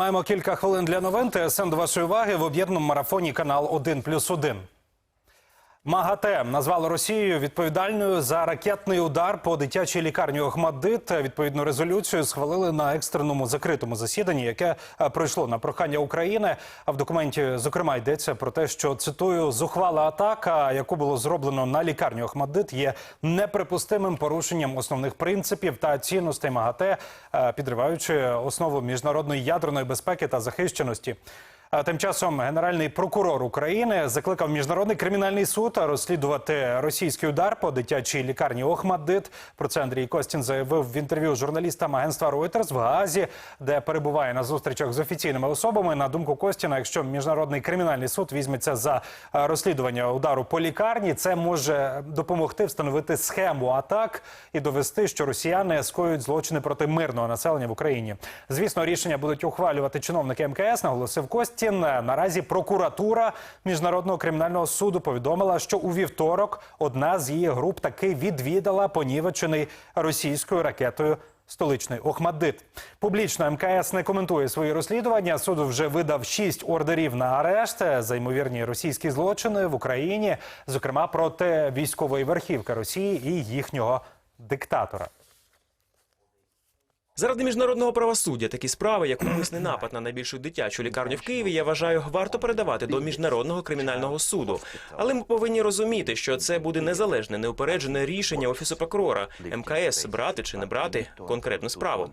Маємо кілька хвилин для новин. ТСН до вашої уваги в об'єднаному марафоні канал 1 плюс 1. МАГАТЕ назвало Росією відповідальною за ракетний удар по дитячій лікарні Охмаддит. Відповідну резолюцію схвалили на екстреному закритому засіданні, яке е, пройшло на прохання України. А в документі зокрема йдеться про те, що цитую зухвала атака, яку було зроблено на лікарню Охмаддит, є неприпустимим порушенням основних принципів та цінностей МАГАТЕ, е, підриваючи основу міжнародної ядерної безпеки та захищеності. А тим часом генеральний прокурор України закликав міжнародний кримінальний суд розслідувати російський удар по дитячій лікарні Охмаддит. Про це Андрій Костін заявив в інтерв'ю журналістам агентства Reuters в Гаазі, де перебуває на зустрічах з офіційними особами. На думку Костіна, якщо міжнародний кримінальний суд візьметься за е, розслідування удару по лікарні, це може допомогти встановити схему атак і довести, що росіяни скоюють злочини проти мирного населення в Україні. Звісно, рішення будуть ухвалювати чиновники МКС, наголосив Костін. Наразі прокуратура міжнародного кримінального суду повідомила, що у вівторок одна з її груп таки відвідала понівечений російською ракетою. Столичний Охмаддит. Публічно МКС не коментує свої розслідування. Суд вже видав шість ордерів на арешт за ймовірні російські злочини в Україні, зокрема проти військової верхівки Росії і їхнього диктатора. Заради міжнародного правосуддя такі справи, як умисний напад на найбільшу дитячу лікарню в Києві, я вважаю, варто передавати до міжнародного кримінального суду. Але ми повинні розуміти, що це буде незалежне, неупереджене рішення офісу прокурора МКС брати чи не брати конкретну справу.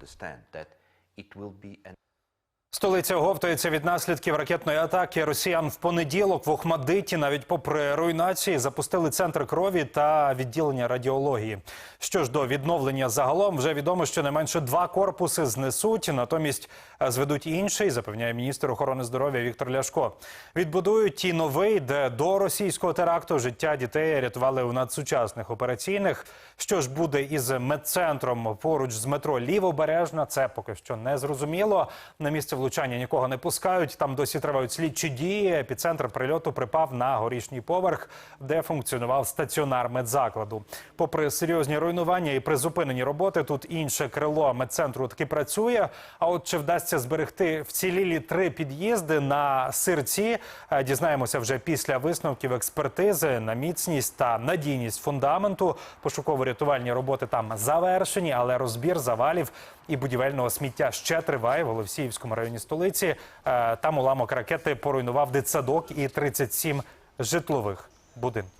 Столиця оговтується від наслідків ракетної атаки росіян в понеділок в Охмадиті. Навіть попри руйнації запустили центр крові та відділення радіології. Що ж до відновлення загалом, вже відомо, що не менше два корпуси знесуть, натомість е, зведуть інший, запевняє міністр охорони здоров'я Віктор Ляшко. Відбудують і новий, де до російського теракту життя дітей рятували у надсучасних операційних. Що ж буде із медцентром поруч з метро Лівобережна? Це поки що не зрозуміло. На місце влучання нікого не пускають. Там досі тривають слідчі дії. Епіцентр прильоту припав на горішній поверх, де функціонував стаціонар медзакладу. Попри серйозні руйнування і призупинені роботи, тут інше крило медцентру таки працює. А от чи вдасться зберегти вцілілі три під'їзди на сирці? е, Дізнаємося вже після висновків експертизи на міцність та надійність фундаменту. Пошуково-рятувальні роботи там завершені, але розбір завалів і будівельного сміття ще триває в Голосіївському районі столиці. Е, Там уламок ракети поруйнував дитсадок і 37 житлових будинків.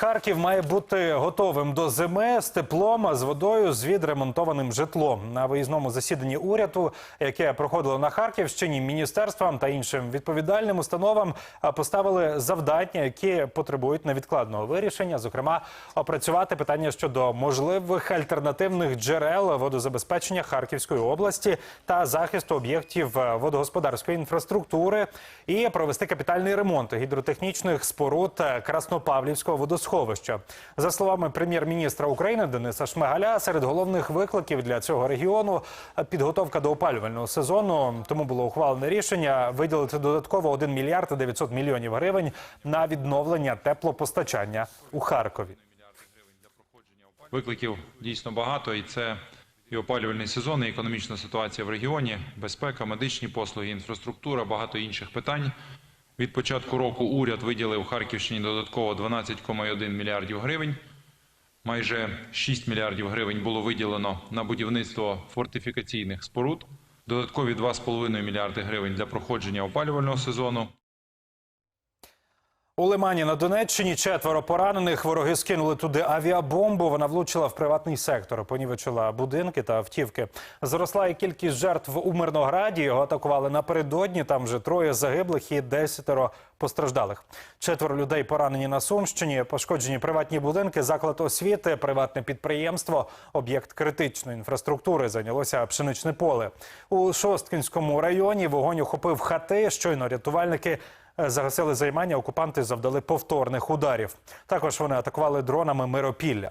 Харків має бути готовим до зими з теплом, з водою, з відремонтованим житлом. На виїзному засіданні уряду, яке проходило на Харківщині, міністерствам та іншим відповідальним установам поставили завдання, які потребують невідкладного вирішення. Зокрема, опрацювати питання щодо можливих альтернативних джерел водозабезпечення Харківської області та захисту об'єктів е, водогосподарської інфраструктури і провести капітальний ремонт гідротехнічних споруд е, Краснопавлівського водосховища. За словами прем'єр-міністра України Дениса Шмигаля, серед головних викликів для цього регіону підготовка до опалювального сезону. Тому було ухвалене рішення виділити додатково 1 мільярд 900 мільйонів гривень на відновлення теплопостачання у Харкові. Викликів дійсно багато, і це і опалювальний сезон, і економічна ситуація в регіоні, безпека, медичні послуги, інфраструктура, багато інших питань. Від початку року уряд виділив Харківщині додатково 12,1 мільярдів гривень. Майже 6 мільярдів гривень було виділено на будівництво фортифікаційних споруд, додаткові 2,5 мільярди гривень для проходження опалювального сезону. У Лимані на Донеччині четверо поранених. Вороги скинули туди авіабомбу. Вона влучила в приватний сектор, понівечила будинки та автівки. Зросла і кількість жертв у Мирнограді. Його атакували напередодні. Там вже троє загиблих і десятеро постраждалих. Четверо людей поранені на Сумщині. Пошкоджені приватні будинки, заклад освіти, приватне підприємство, об'єкт критичної інфраструктури. Зайнялося пшеничне поле у Шосткінському районі. Вогонь охопив хати. Щойно рятувальники загасили займання, окупанти завдали повторних ударів. Також вони атакували дронами Миропілля.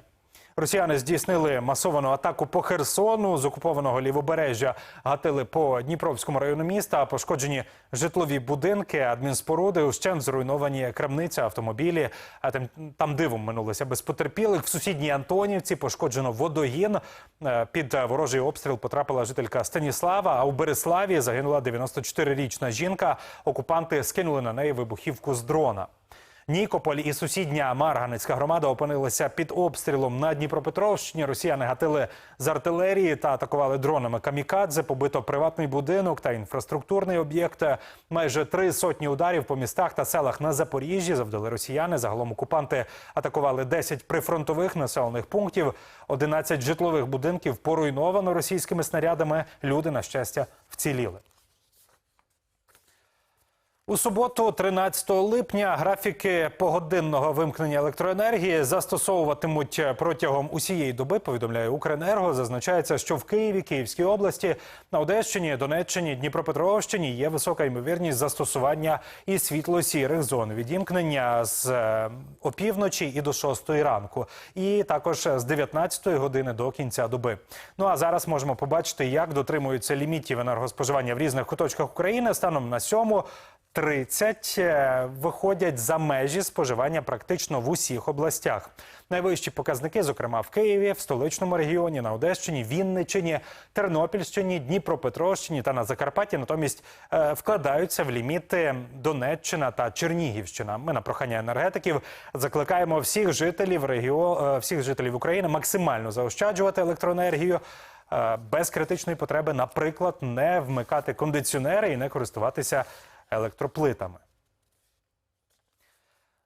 Росіяни здійснили масовану атаку по Херсону з окупованого лівобережжя, гатили по Дніпровському району міста, пошкоджені житлові будинки, адмінспоруди, ущен зруйновані крамниця, автомобілі. А там, там дивом минулося без потерпілих. В сусідній Антонівці пошкоджено водогін. Е, Під ворожий обстріл потрапила жителька Станіслава. А у Береславі загинула 94-річна жінка. Окупанти скинули на неї вибухівку з дрона. Нікополь і сусідня Марганецька громада опинилися під обстрілом на Дніпропетровщині. Росіяни гатили з артилерії та атакували дронами камікадзе. Побито приватний будинок та інфраструктурний об'єкт. Майже три сотні ударів по містах та селах на Запоріжжі завдали росіяни. Загалом окупанти атакували 10 прифронтових населених пунктів, 11 житлових будинків поруйновано російськими снарядами. Люди, на щастя, вціліли. У суботу, 13 липня, графіки погодинного вимкнення електроенергії застосовуватимуть протягом усієї доби. Повідомляє Укренерго. Зазначається, що в Києві, Київській області, на Одещині, Донеччині, Дніпропетровщині є висока ймовірність застосування і світло-сірих зон відімкнення з е, опівночі і до 6 ранку, і також з 19 години до кінця доби. Ну а зараз можемо побачити, як дотримуються лімітів енергоспоживання в різних куточках України станом на сьому. 30 е, виходять за межі споживання практично в усіх областях. Найвищі показники, зокрема в Києві, в столичному регіоні, на Одещині, Вінниччині, Тернопільщині, Дніпропетровщині та на Закарпатті, натомість е, вкладаються в ліміти Донеччина та Чернігівщина. Ми на прохання енергетиків закликаємо всіх жителів регіо... е, всіх жителів України максимально заощаджувати електроенергію. Без критичної потреби, наприклад, не вмикати кондиціонери і не користуватися електроплитами.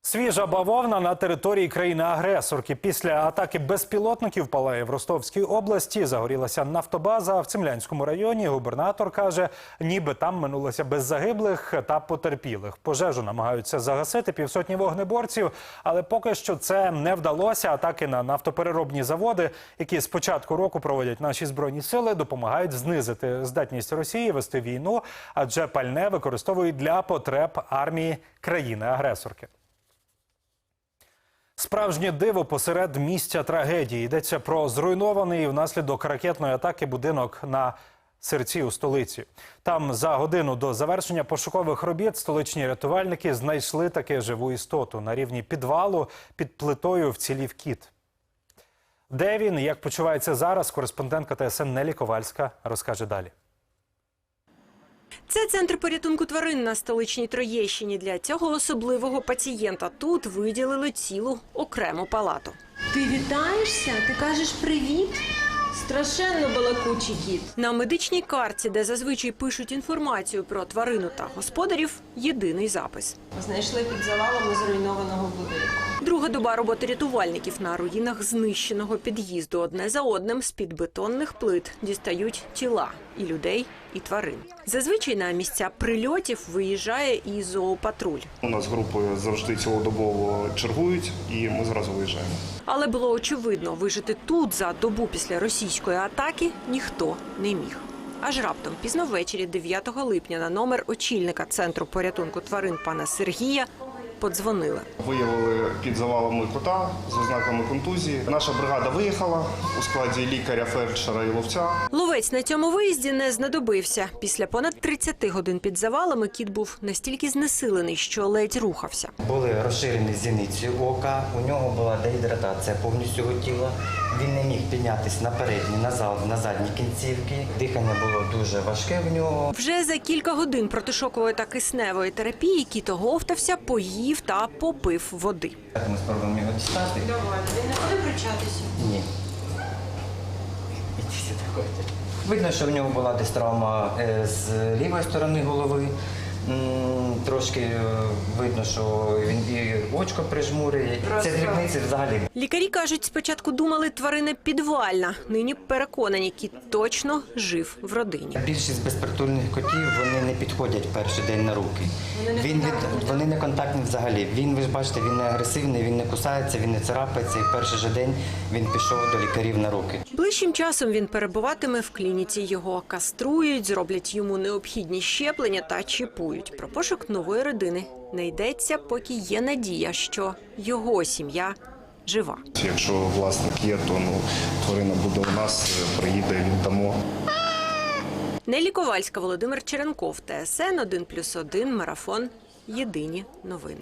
Свіжа бавовна на території країни-агресорки. Після атаки безпілотників палає в Ростовській області. Загорілася нафтобаза в Цимлянському районі. Губернатор каже, ніби там минулося без загиблих та потерпілих. Пожежу намагаються загасити півсотні вогнеборців, але поки що це не вдалося. Атаки на нафтопереробні заводи, які з початку року проводять наші збройні сили, допомагають знизити здатність Росії вести війну, адже пальне використовують для потреб армії країни-агресорки. Справжнє диво посеред місця трагедії. Йдеться про зруйнований внаслідок ракетної атаки будинок на серці у столиці. Там за годину до завершення пошукових робіт столичні рятувальники знайшли таки живу істоту на рівні підвалу під плитою вцілів кіт. Де він як почувається зараз? Кореспондентка ТСН Нелі Ковальська розкаже далі. Це центр порятунку тварин на столичній Троєщині. Для цього особливого пацієнта тут виділили цілу окрему палату. Ти вітаєшся? Ти кажеш привіт? Страшенно балакучий кіт. На медичній карті, де зазвичай пишуть інформацію про тварину та господарів, єдиний запис. Знайшли під завалами зруйнованого будинку. Друга доба роботи рятувальників на руїнах знищеного під'їзду. Одне за одним з під бетонних плит дістають тіла і людей, і тварин. Зазвичай на місця прильотів виїжджає і зоопатруль. У нас групи завжди цілодобово чергують, і ми зразу виїжджаємо. Але було очевидно, вижити тут за добу після російської атаки ніхто не міг. Аж раптом пізно ввечері, 9 липня, на номер очільника центру порятунку тварин пана Сергія подзвонили. Виявили під завалами кота з ознаками контузії. Наша бригада виїхала у складі лікаря, фельдшера і ловця. Ловець на цьому виїзді не знадобився. Після понад 30 годин під завалами кіт був настільки знесилений, що ледь рухався. Були розширені зіниці ока, у нього була дегідратація повністю його тіла. Він не міг піднятися на передні, на, зал, на задні кінцівки. Дихання було дуже важке в нього. Вже за кілька годин протишокової та кисневої терапії кіт оговтався, поїв та попив води. Так Ми спробуємо його дістати. Він не буде причатися? Ні. Ідіть сюди. Видно, що в нього була десь травма е, з лівої сторони голови. Трошки е, видно, що він і очко прижмурює. Це дрібниці взагалі. Лікарі кажуть, спочатку думали тварина підвальна. Нині переконані, кіт точно жив в родині. Більшість безпритульних котів вони не підходять перший день на руки. Він від вони не контактні взагалі. Він ви ж бачите, він не агресивний, він не кусається, він не царапається. І перший же день він пішов до лікарів на руки. Ближчим часом він перебуватиме в клініці. Його каструють, зроблять йому необхідні щеплення та чіпують. Про пошук нової родини не йдеться, поки є надія, що його сім'я жива. Якщо власник є, то ну, тварина буде у нас, приїде він дамо. Нелі Ковальська, Володимир Черенков, ТСН 1+,1, Марафон. Єдині новини.